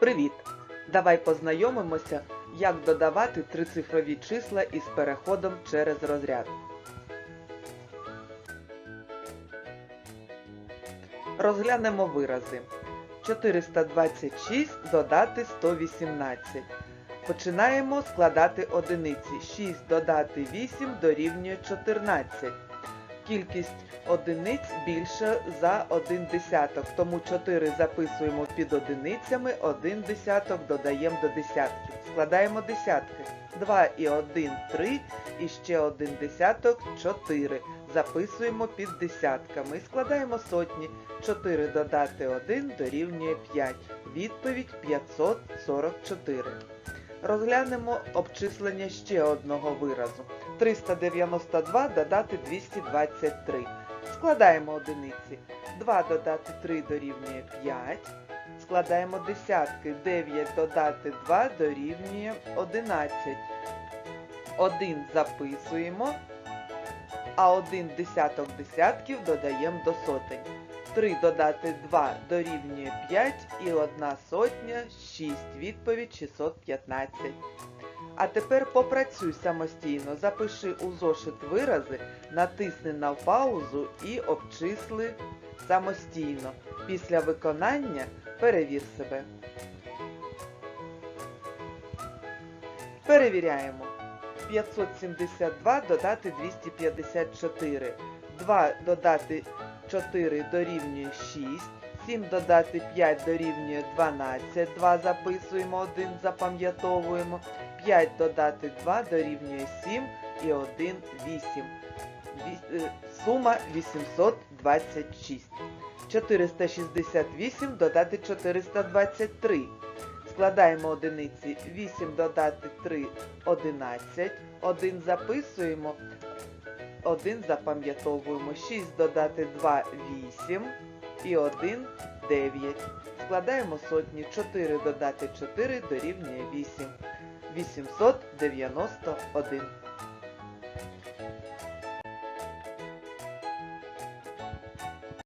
Привіт! Давай познайомимося, як додавати трицифрові числа із переходом через розряд. Розглянемо вирази. 426 додати 118. Починаємо складати одиниці. 6 додати 8 дорівнює 14. Кількість одиниць більша за 1 десяток, тому 4 записуємо під одиницями, 1 десяток додаємо до десятків. Складаємо десятки. 2 і 1 3 і ще 1 десяток 4. Записуємо під десятками. Складаємо сотні. 4 додати 1 дорівнює 5. Відповідь 544. Розглянемо обчислення ще одного виразу. 392 додати 223. Складаємо одиниці. 2 додати 3 дорівнює 5. Складаємо десятки. 9 додати 2 дорівнює 11. 1 записуємо, а 1 десяток десятків додаємо до сотень. 3 додати 2 дорівнює 5 і 1 сотня 6. Відповідь 615. А тепер попрацюй самостійно, запиши у зошит вирази, натисни на паузу і обчисли самостійно. Після виконання перевір себе. Перевіряємо. 572 додати 254. 2 додати 4 дорівнює 6. 7 додати 5 дорівнює 12. 2 записуємо, 1 запам'ятовуємо. 5 додати 2 дорівнює 7 і 1 8. Е, Сума 826. 468 додати 423. Складаємо одиниці. 8 додати 3 11. 1 записуємо. 1 запам'ятовуємо. 6 додати 2 8 і 1 9. Складаємо сотні. 4 додати 4 дорівнює 8. 891.